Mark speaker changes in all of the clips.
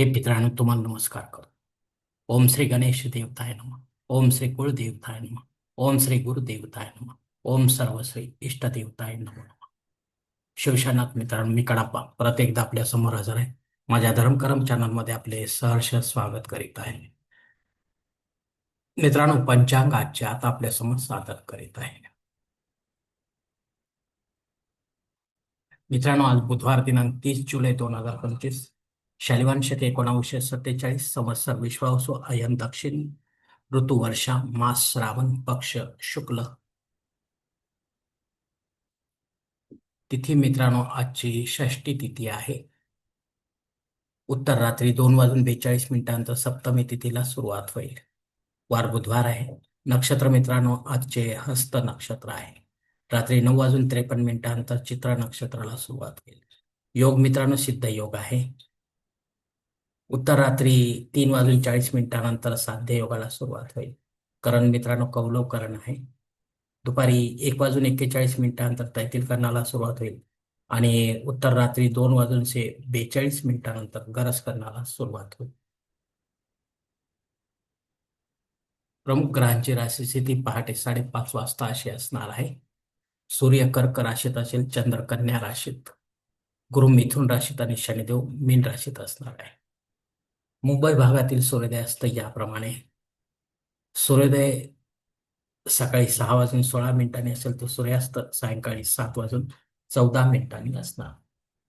Speaker 1: हे मित्रांनो तुम्हाला नमस्कार करतो. ओम श्री गणेश देवताय नम. ओम श्री कुळदेवताय नम. ओम श्री गुरुदेवताय नम. ओम सर्व श्री इष्टदेवताय नम. शिवशानाथ मित्रांनो मी कडाप्पा. परत एकदा आपल्यासमोर हजर आहे. माझ्या धर्मकरम चॅनलमध्ये आपले सहर्ष स्वागत करीत आहे. मित्रांनो पंचांग आजचे आता आपल्यासमोर सादर करीत आहे. मित्रांनो आज बुधवार दिनांक तीस जुलै दोन हजार पंचवीस. शालिवान एकोणावीसशे सत्तेचाळीस संवत्सर विश्वावसु अयन दक्षिण ऋतू वर्षा मास श्रावण पक्ष शुक्ल. तिथी मित्रांनो आजची षष्टी तिथी आहे. उत्तर रात्री दोन वाजून बेचाळीस मिनिटांनंतर सप्तमी तिथीला सुरुवात होईल. वार बुधवार आहे. नक्षत्र मित्रांनो आजचे हस्त नक्षत्र आहे. रात्री नऊ वाजून त्रेपन्न मिनिटांनंतर चित्र नक्षत्राला सुरुवात होईल. योग मित्रांनो सिद्ध योग आहे. उत्तर रात्री तीन वाजून चाळीस मिनिटानंतर साध्य योगाला सुरुवात होईल. करण मित्रांनो कौलवकरण आहे. दुपारी एक वाजून एक्केचाळीस मिनिटानंतर तैतील करणाला सुरुवात होईल आणि उत्तर रात्री दोन वाजूनशे बेचाळीस मिनिटानंतर गरज करण्याला सुरुवात होईल. प्रमुख ग्रहांची राशी स्थिती पहाटे साडेपाच वाजता अशी असणार आहे. सूर्य कर्क राशीत असेल चंद्र कन्या राशीत गुरु मिथुन राशीत आणि शनिदेव मीन राशीत असणार आहे. मुंबई भागातील सूर्योदय असतं याप्रमाणे. सूर्योदय सकाळी सहा वाजून सोळा मिनिटांनी असेल तर सूर्यास्त सायंकाळी सात वाजून चौदा मिनिटांनी असणार.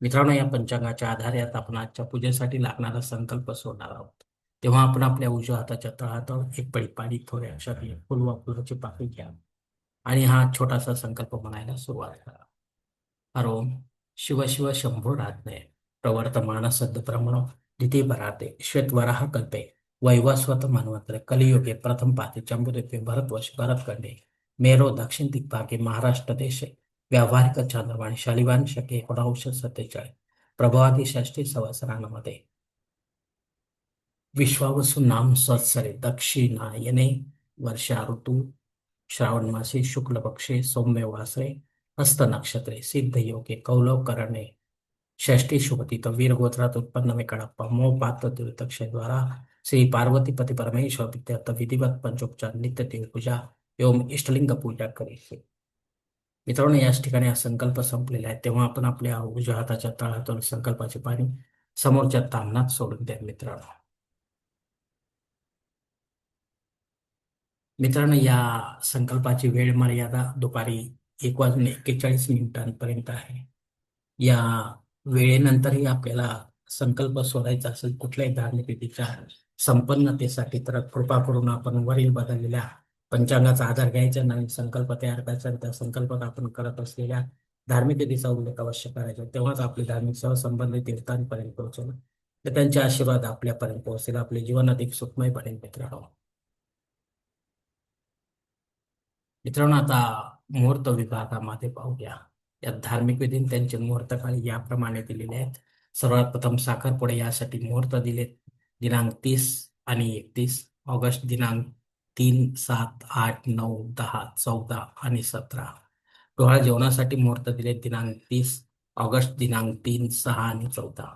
Speaker 1: मित्रांनो या पंचांगाच्या आधारे आता आपण आजच्या पूजेसाठी लागणारा संकल्प सोडणार आहोत. तेव्हा आपण आपल्या उजव्या हाताच्या तळहातावर एक पळी पाणी थोडे अक्षर फुल वा फुलाची पाकळी घ्या आणि हा छोटासा संकल्प म्हणायला सुरुवात करा. अरोम शिव शिव शंभो राज्ञे प्रवर्तमान सद्य प्रमाण द्वितीय भराते श्वेतवराह कल्पे वैवस्वत मन्वंतरे कलियुगे प्रथम पाते चंबुदेपे भरतवश भरतखंडे मेरो दक्षिण दिग्भागे महाराष्ट्र देशे व्यावहारिक चांद्रवाणी शालिवान शके एकोणाशे सत्तेचाळीस प्रभावादी षष्टी संवत्सरांमध्ये विश्वावसु नाम संवत्सरे दक्षिणायने वर्षा ऋतू श्रावण मासे शुक्ल पक्षे सौम्य वासरे हस्त नक्षत्रे सिद्ध योगे कौलव करणे षष्टी शुभतीत वीर गोत्रात उत्पन्न में कड़प्पा मोह पात्र तीर्थक्षय द्वारा श्री पार्वती पति परमेश्वर विद्यार्थ विधिवत पंचोपचार नित्य देव पूजा एवं इष्टलिंग पूजा करील मित्रांनो याच ठिकाणी हा संकल्प संपलेला आहे तेव्हा आपण आपल्या उजव्या हाताच्या तळातून संकल्पाचे पाणी समोरच्या तामनात सोडून द्या मित्रांनो। मित्रांनो या संकल्पाची वेळ मर्यादा दुपारी एक वाजून एक्केचाळीस मिनिटांपर्यंत आहे। या वेळेनंतरही आपल्याला संकल्प सोडायचा असेल कुठल्याही धार्मिक विधीच्या संपन्नतेसाठी तर कृपा करून आपण वरील बदललेल्या पंचांगाचा आधार घ्यायचा नाही संकल्प तयार करायचा. त्या संकल्पात आपण करत असलेल्या धार्मिक विधीचा उल्लेख अवश्य करायचा. तेव्हाच आपली धार्मिक सहसंबंधित संबंधित तीर्थांपर्यंत पोहोचवलं तर त्यांचे आशीर्वाद आपल्यापर्यंत पोहोचेल आपले जीवन अधिक सुखमय बनेल मित्रांनो. मित्रांनो आता मुहूर्त विभागामध्ये पाहूया. या धार्मिक विधी त्यांचे मुहूर्त काळी याप्रमाणे दिलेले आहेत. सर्वात प्रथम साखरपुडे यासाठी मुहूर्त दिलेत. दिनांक तीस आणि एकतीस. ऑगस्ट दिनांक तीन सात आठ नऊ दहा चौदा आणि सतरा. डोळा जेवणासाठी मुहूर्त दिले दिनांक तीस. ऑगस्ट दिनांक तीन सहा आणि चौदा.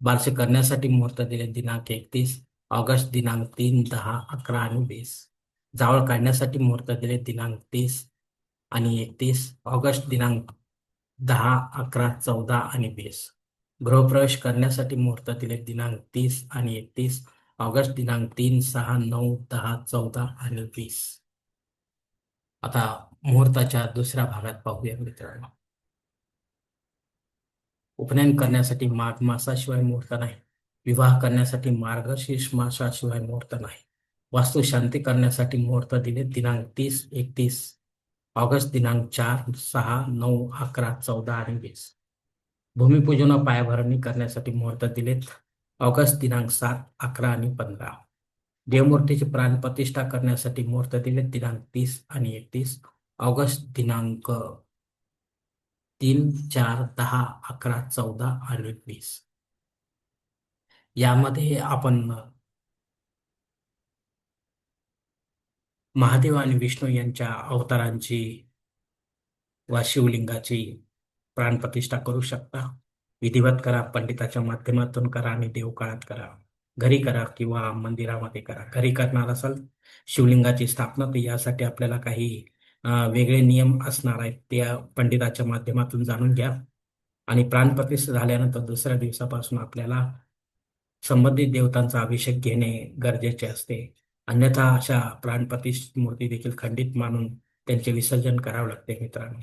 Speaker 1: बारसे करण्यासाठी मुहूर्त दिले दिनांक एकतीस. ऑगस्ट दिनांक तीन दहा अकरा आणि वीस. जावळ काढण्यासाठी मुहूर्त दिले दिनांक तीस आणि एकतीस. ऑगस्ट दिनांक दहा अकरा चौदा आणि वीस. गृहप्रवेश करण्यासाठी मुहूर्त दिले दिनांक तीस आणि एकतीस. ऑगस्ट दिनांक तीन सहा नऊ दहा चौदा आणि वीस. आता मुहूर्ताच्या दुसऱ्या भागात पाहूया मित्रांनो. उपनयन करण्यासाठी माघ मासाशिवाय मुहूर्त नाही. विवाह करण्यासाठी मार्गशीर्ष मासाशिवाय मुहूर्त नाही. वास्तू शांती करण्यासाठी मुहूर्त दिले दिनांक तीस एकतीस. ऑगस्ट दिनांक चार सहा नऊ अकरा चौदा आणि वीस. भूमिपूजन पायाभरणी करण्यासाठी मुहूर्त दिलेत. ऑगस्ट दिनांक सात अकरा आणि पंधरा. देवमूर्तीची प्राणप्रतिष्ठा करण्यासाठी मुहूर्त दिलेत. दिनांक तीस आणि एकतीस. ऑगस्ट दिनांक तीन चार दहा अकरा चौदा आणि वीस. यामध्ये आपण महादेव आणि विष्णू यांच्या अवतारांची वा शिवलिंगाची प्राणप्रतिष्ठा करू शकता. विधिवत करा पंडिताच्या माध्यमातून करा आणि देवकाळात करा. घरी करा किंवा मंदिरामध्ये करा. घरी करणार असाल शिवलिंगाची स्थापना तर यासाठी आपल्याला काही वेगळे नियम असणार आहेत. त्या पंडिताच्या माध्यमातून जाणून घ्या. आणि प्राणप्रतिष्ठा झाल्यानंतर दुसऱ्या दिवसापासून आपल्याला संबंधित देवतांचा अभिषेक घेणे गरजेचे असते. अन्यथा अशा प्राणप्रतिष्ठित मूर्ती देखील खंडित मानून त्यांचे विसर्जन करावे लागते मित्रांनो.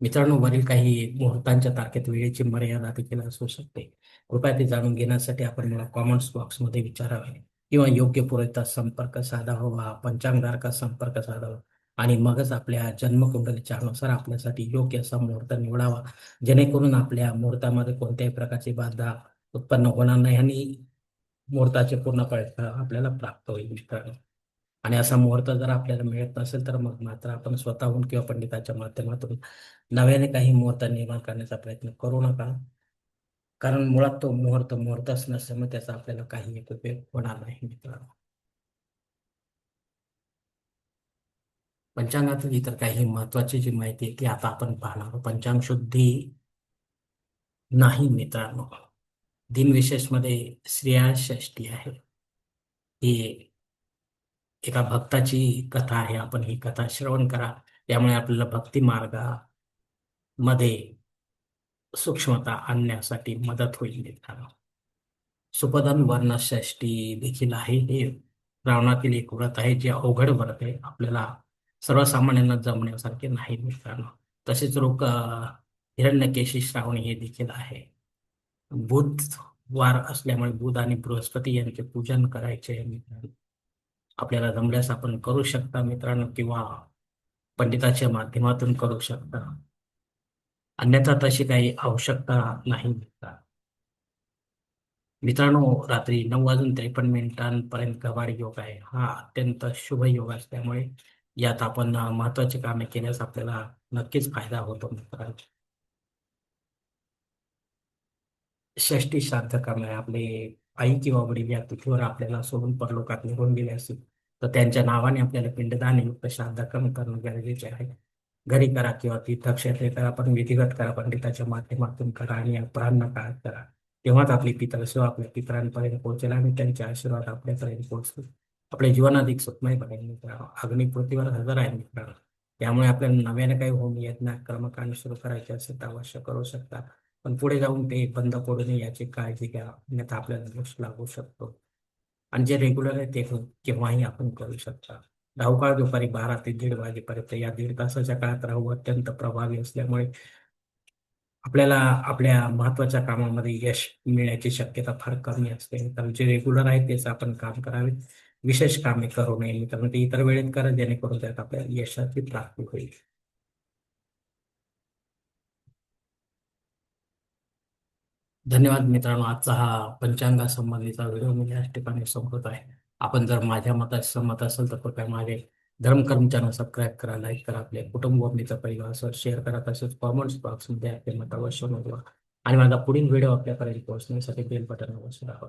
Speaker 1: मित्रांनो वरील काही मुहूर्तांच्या तारखेत वेळेची मर्यादा देखील असू शकते. कृपया ते जाणून घेण्यासाठी आपण मला कॉमेंट्स बॉक्समध्ये विचारावे किंवा योग्य पुरेसा संपर्क साधावा पंचांगधारका संपर्क साधावा. आणि मगच आपल्या जन्मकुंडलीच्या अनुसार आपल्यासाठी योग्य असा मुहूर्त निवडावा. जेणेकरून आपल्या मुहूर्तामध्ये कोणत्याही प्रकारची बाधा उत्पन्न होणार नाही आणि मुहूर्ताचे पूर्ण फळ आपल्याला प्राप्त होईल मित्रांनो. आणि असा मुहूर्त जर आपल्याला मिळत नसेल तर मग मात्र आपण स्वतःहून किंवा पंडिताच्या माध्यमातून नव्याने काही मुहूर्त निर्माण करण्याचा प्रयत्न करू नका. कारण मुळात तो मुहूर्त मुहूर्तच नसल्यामुळे त्याचा आपल्याला काही एक उपयोग होणार नाही मित्रांनो. पंचांगातील इतर काही महत्वाची जी माहिती आहे ती आता आपण पाहणार आहोत. पंचांग शुद्धी नाही मित्रांनो. दिनविशेषमध्ये स्त्रिया षष्टी आहे. ही एका भक्ताची कथा आहे. आपण ही कथा श्रवण करा. त्यामुळे आपल्याला भक्ती मार्गामध्ये सूक्ष्मता आणण्यासाठी मदत होईल मित्रांनो. सुपदन वर्ण षष्टी देखील आहे. हे श्रावणातील एक व्रत आहे जे अवघड व्रत आहे. आपल्याला सर्वसामान्यांना जमण्यासारखे नाही मित्रांनो. तसेच रोग हिरण्यकेशी श्रावणी हे देखील आहे. बुधवार असल्यामुळे बुध आणि बृहस्पती यांचे पूजन करायचे आहे मित्रांनो. आपल्याला जमल्यास आपण करू शकता मित्रांनो किंवा पंडिताच्या माध्यमातून करू शकता. अन्यथा तशी काही आवश्यकता नाही मित्रांनो. मित्रांनो रात्री नऊ वाजून त्रेपन्न मिनिटांपर्यंत गवार योग आहे. हा अत्यंत शुभ योग असल्यामुळे यात आपण अ, महत्वाची कामे केल्यास आपल्याला नक्कीच फायदा होतो मित्रांनो. षष्टी श्राद्ध करणारे आपले आई किंवा वडील या तिथीवर आपल्याला सोडून परलोकात निघून गेले असतील तर त्यांच्या नावाने आपल्याला पिंडदान युक्त श्राद्ध कमी करणं गरजेचे आहे. घरी करा किंवा तीर्थक्षेत्रे करा पण विधिवत करा पंडिताच्या माध्यमातून करा आणि प्राण काळात करा. तेव्हाच आपली पितर सेवा आपल्या पितरांपर्यंत पोहोचेल आणि त्यांचे आशीर्वाद आपल्यापर्यंत पोहोचतील. आपले जीवन अधिक सुखमय पडेल मित्रांनो अग्नी पृथ्वीवर हजर आहे मित्रांनो त्यामुळे आपल्याला नव्याने काही होम यज्ञ कर्मकांड सुरू करायचे असेल तर अवश्य करू शकता. पण पुढे जाऊन ते बंद पडू नये याची काळजी घ्या. अन्यथा आपल्याला दोष लागू शकतो. आणि जे रेग्युलर आहे ते केव्हाही आपण करू शकता. राहू काळ दुपारी बारा ते दीड वाजेपर्यंत. या दीड तासाच्या काळात राहू अत्यंत प्रभावी असल्यामुळे आपल्याला आपल्या महत्त्वाच्या कामामध्ये यश मिळण्याची शक्यता फार कमी असते. तर जे रेग्युलर आहे तेच आपण काम करावे. विशेष कामे करू नये. मित्रांनो ते इतर वेळेत करा जेणेकरून त्यात आपल्याला यशाची प्राप्ती होईल. धन्यवाद मित्रांनो. आजचा हा पंचांगा संबंधीचा व्हिडिओ मी याच ठिकाणी संपत आहे. आपण जर माझ्या मताशी सहमत असेल तर कृपया माझे धर्मकर्म चॅनल सबस्क्राईब करा लाईक करा आपले कुटुंब मित्र परिवारासह शेअर करा. तसेच कॉमेंट्स बॉक्समध्ये आपले मत अवश्य नोंदवा. आणि माझा पुढील व्हिडिओ आपल्यापर्यंत पोहोचण्यासाठी बेल बटन अवश्य दाबा.